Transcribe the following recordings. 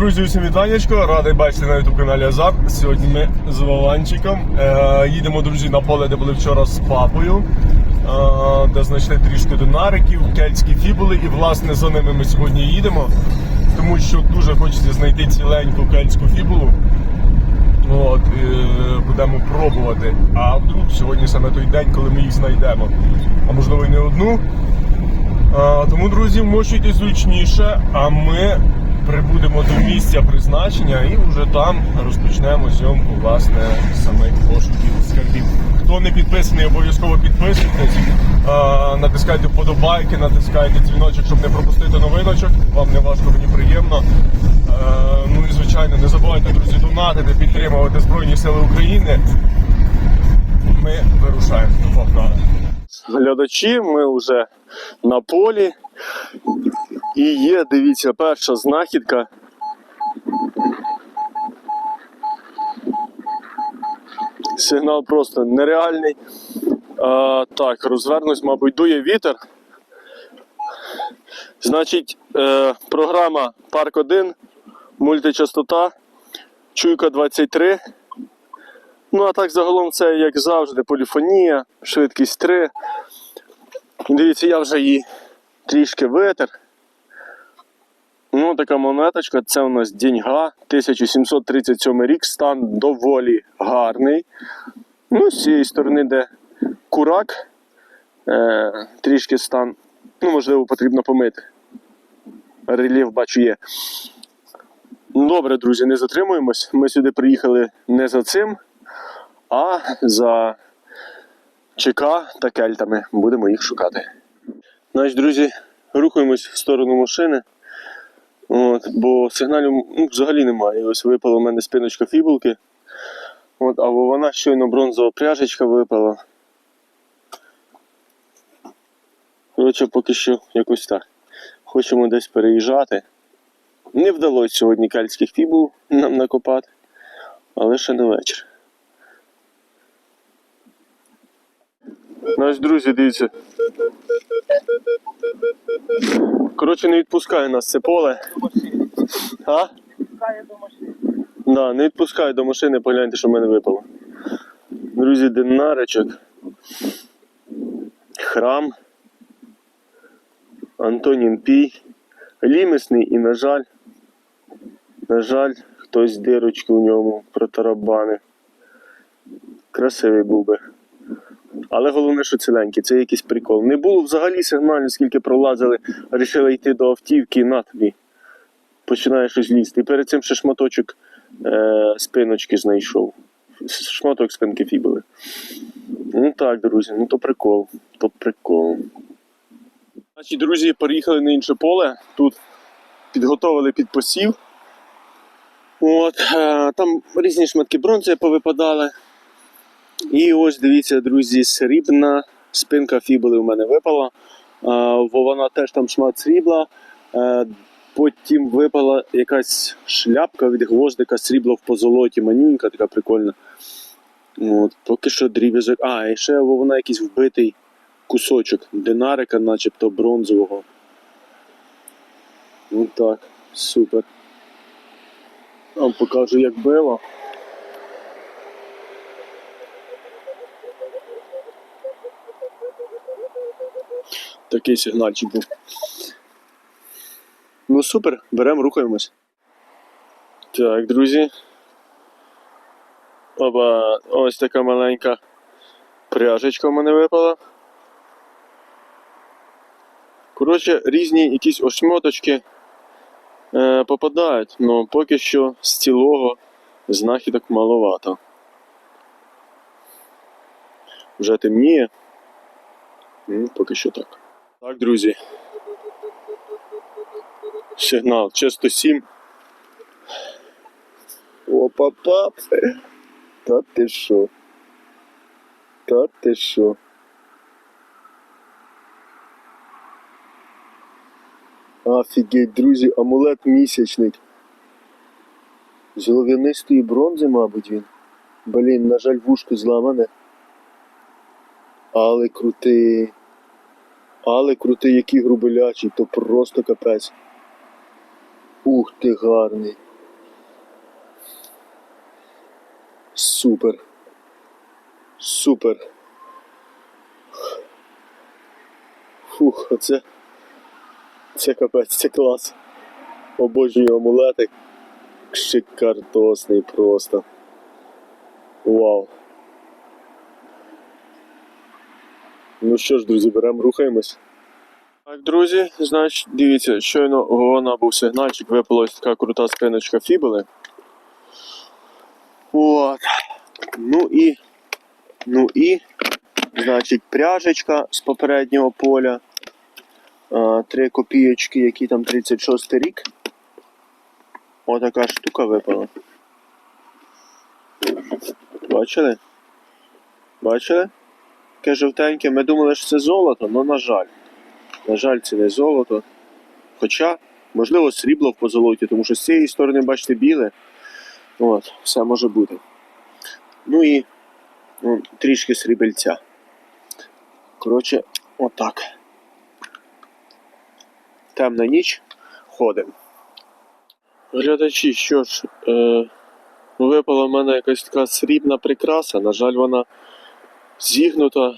друзі, усім вітанечко. Радий бачити на youtube каналі Азар. Сьогодні ми з Вованчиком е, їдемо, друзі, на поле, де були вчора з папою, е, де знайшли трішки динариків, кельтські фібули, і власне за ними ми сьогодні їдемо, тому що дуже хочеться знайти ціленьку кельтську фібулу. От, е, будемо пробувати. А вдруг сьогодні саме той день, коли ми їх знайдемо. А можливо і не одну. А, тому, друзі, вмощуйте зручніше, а ми прибудемо до місця призначення і вже там розпочнемо зйомку власне самих пошуків скарбів. Хто не підписаний, обов'язково підписуйтесь, натискайте вподобайки, натискайте дзвіночок, щоб не пропустити новиночок. Вам не важко, мені приємно. Ну і звичайно, не забувайте, друзі, донатити, підтримувати Збройні Сили України. Ми вирушаємо. Погнали. Глядачі, ми вже на полі. І є, дивіться, перша знахідка. Сигнал просто нереальний. А, так, розвернусь, мабуть, дує вітер. Значить, е, програма Парк 1, мультичастота, чуйка 23. Ну, а так загалом це, як завжди, поліфонія, швидкість 3. Дивіться, я вже її трішки витер. Ну, така монеточка, це у нас деньга, 1737 рік, стан доволі гарний. Ну, з цієї сторони, де курак, е, трішки стан, ну, можливо, потрібно помити. Рельєф бачу є. Ну, Добре, друзі, не затримуємось. Ми сюди приїхали не за цим, а за ЧК та кельтами. Будемо їх шукати. Значить, друзі, рухаємось в сторону машини. От, бо сигналів ну, взагалі немає. Ось випала у мене спиночка фібулки. От, а вона щойно бронзова пряжечка випала. Коротше, поки що якось так. Хочемо десь переїжджати. Не вдалося сьогодні кельтських фібул нам накопати, але ще не вечір. Наш друзі, дивіться. Коротше, не відпускає нас це поле. А? Да, не відпускає до машини, погляньте, що в мене випало. Друзі, динаричок. Храм. Антонін Пій. Лімесний і, на жаль, на жаль, хтось дирочки у ньому протарабанив. Красивий був би. Але головне, що ціленький, це якийсь прикол. Не було взагалі сигналів, скільки пролазили, вирішили йти до автівки, на тобі. Починає щось лізти. І перед цим ще шматочок е, спиночки знайшов. Шматок спинки фібули. Ну так, друзі, ну то прикол. То прикол. Значить, друзі, переїхали на інше поле. Тут підготовили під посів. От, е, там різні шматки бронзи повипадали. І ось дивіться, друзі, срібна спинка фібули у мене випала. Е, Вована теж там шмат срібла. Е, Потім випала якась шляпка від гвоздика срібла в позолоті, манюнька, така прикольна. От, поки що дріб'язок. А, і ще вона якийсь вбитий кусочок динарика, начебто бронзового. Ну так, супер. Вам покажу, як било. Такий сигнальчик був. Ну супер, беремо, рухаємось. Так, друзі. Опа, ось така маленька пряжечка в мене випала. Коротше, різні якісь ошмоточки е, попадають, але поки що з цілого знахідок маловато. Вже темніє. Ну, поки що так. Так, друзі. Сигнал чисто 7. Опа пап. Та ти що? Та ти що? Офігеть, друзі, амулет місячник. З голов'янистої бронзи, мабуть, він. Блін, на жаль, вушко зламане. Але крутий. Але крути, які грубелячі, то просто капець. Ух ти гарний. Супер. Супер. Фух, оце це капець, це клас. Обожнюю амулетик. Шикардосний просто. Вау. Ну що ж, друзі, беремо, рухаємось. Так, друзі, значить, дивіться, щойно вона був сигнальчик, випалась така крута спиночка фібули. От. Ну і. Ну і. Значить, пряжечка з попереднього поля. Три копійочки, які там 36 рік. Отака штука випала. Бачили? Бачили? Таке жовтеньке. Ми думали, що це золото, але на жаль. На жаль, це не золото. Хоча, можливо, срібло в позолоті, тому що з цієї сторони, бачите, біле. От, все може бути. Ну і ну, трішки срібельця. Коротше, отак. Темна ніч. Ходимо. Глядачі, що ж, е, випала в мене якась така срібна прикраса. На жаль, вона зігнута.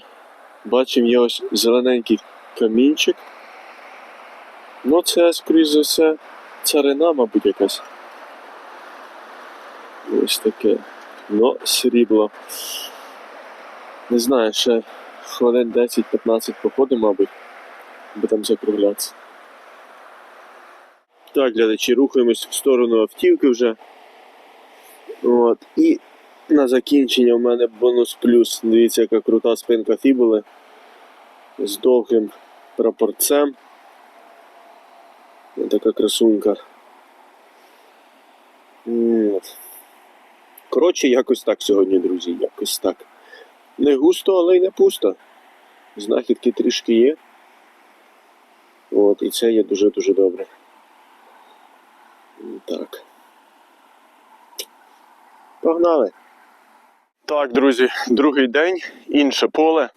Бачимо, є ось зелененький камінчик. Ну, це, скоріш за все, царина, мабуть, якась. Ось таке. Ну, срібло. Не знаю, ще хвилин 10-15 походимо, мабуть, будемо закруглятися. Так, глядачі, рухаємось в сторону автівки вже. От. І на закінчення в мене бонус плюс. Дивіться, яка крута спинка фібули з довгим прапорцем. Ось така красунька. От. Коротше, якось так сьогодні, друзі, якось так. Не густо, але й не пусто. Знахідки трішки є. От, і це є дуже-дуже добре. Так. Погнали. Так, друзі, другий день, інше поле.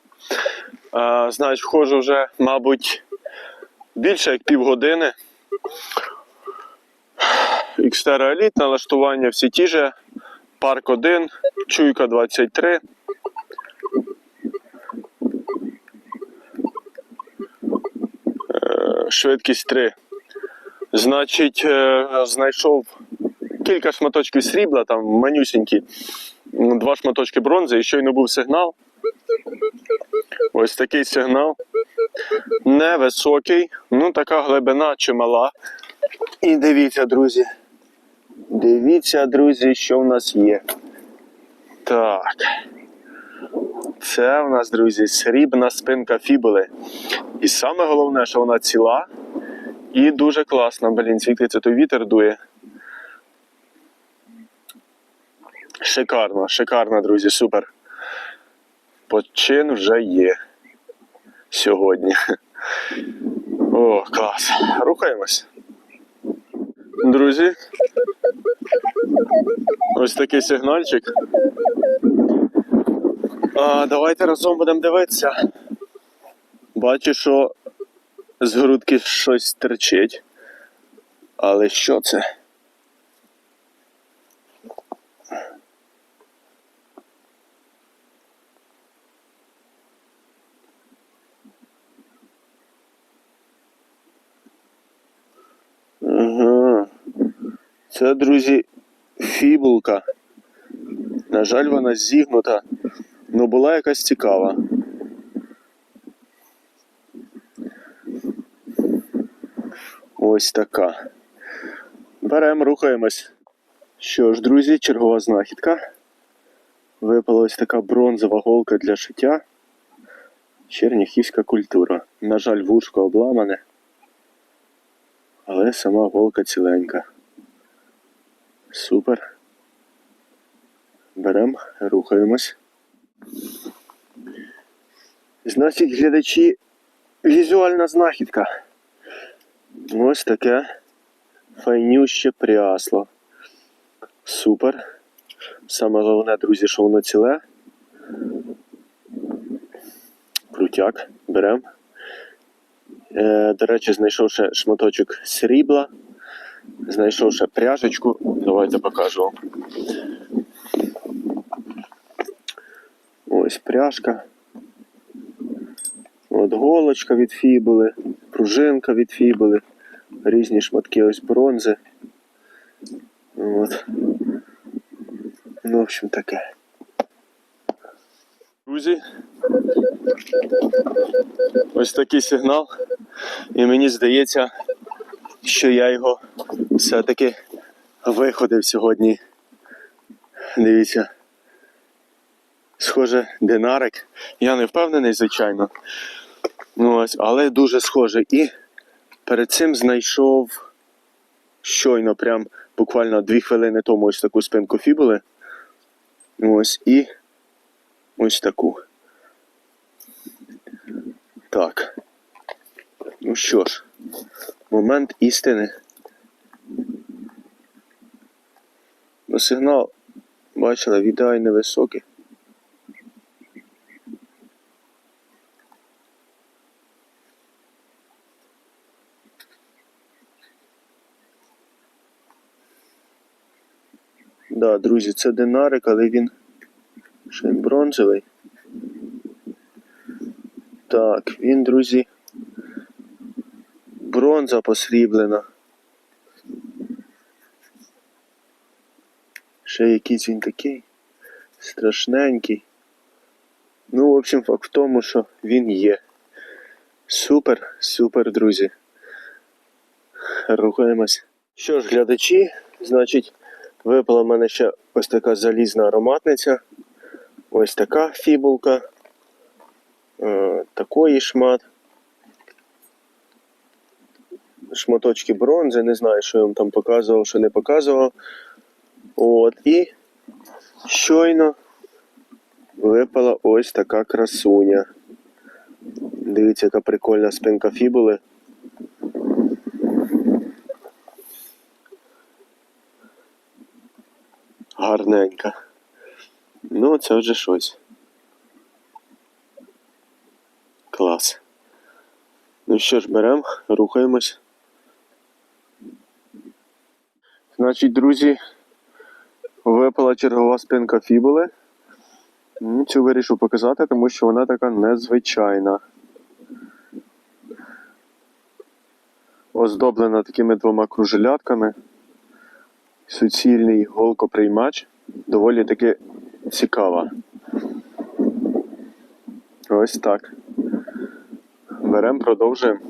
А, значить, входжу вже, мабуть, більше як півгодини. Xterra Elite, налаштування всі ті же. Парк 1, чуйка 23. Е, Швидкість 3. Значить, е, знайшов кілька шматочків срібла, там манюсінькі, два шматочки бронзи, і щойно був сигнал. Ось такий сигнал. Невисокий, ну така глибина чимала. І дивіться, друзі. Дивіться, друзі, що в нас є. Так. Це в нас, друзі, срібна спинка фібули. І саме головне, що вона ціла і дуже класна. Блін, звідки це той вітер дує. Шикарно, шикарно, друзі, супер. Почин вже є сьогодні. О, клас. Рухаємось. Друзі. Ось такий сигнальчик. А, давайте разом будемо дивитися. Бачу, що з грудки щось терчить. Але що це? Це, друзі, фібулка. На жаль, вона зігнута, але була якась цікава. Ось така. Беремо, рухаємось. Що ж, друзі, чергова знахідка. Випала ось така бронзова голка для шиття. Черніхівська культура. На жаль, вушко обламане, але сама голка ціленька. Супер. Беремо, рухаємось. Значить, глядачі, візуальна знахідка. Ось таке файнюще прясло. Супер. Саме головне, друзі, що воно ціле. Крутяк. Беремо. Е, до речі, знайшов ще шматочок срібла. Знайшов ще пряжечку. Давайте покажу вам. Ось пряжка. От голочка від фібули, пружинка від фібули, різні шматки ось бронзи. От. Ну, в общем, таке. Друзі. Ось такий сигнал. І мені здається, що я його все-таки виходив сьогодні. Дивіться. Схоже, динарик. Я не впевнений, звичайно. Ну, ось, але дуже схоже. І перед цим знайшов щойно, прям буквально дві хвилини тому ось таку спинку фібули. Ось і ось таку. Так. Ну що ж, момент істини. Ну, сигнал, бачила, віддай невисокий. Да, друзі, це динарик, але він ще бронзовий. Так, він, друзі. Бронза посріблена. Ще якийсь він такий страшненький. Ну, в общем, факт в тому, що він є. Супер, супер, друзі. Рухаємось. Що ж, глядачі, значить, випала в мене ще ось така залізна ароматниця. Ось така фібулка. Е, такої шмат. Шматочки бронзи, не знаю, що я вам там показував, що не показував. От, і щойно випала ось така красуня. Дивіться, яка прикольна спинка фібули. Гарненька. Ну, це вже щось. Клас. Ну що ж, беремо, рухаємось. Значить, друзі, випала чергова спинка фібули. Ну, Цю вирішив показати, тому що вона така незвичайна. Оздоблена такими двома кружелятками. Суцільний голкоприймач. Доволі таки цікава. Ось так. Беремо, продовжуємо.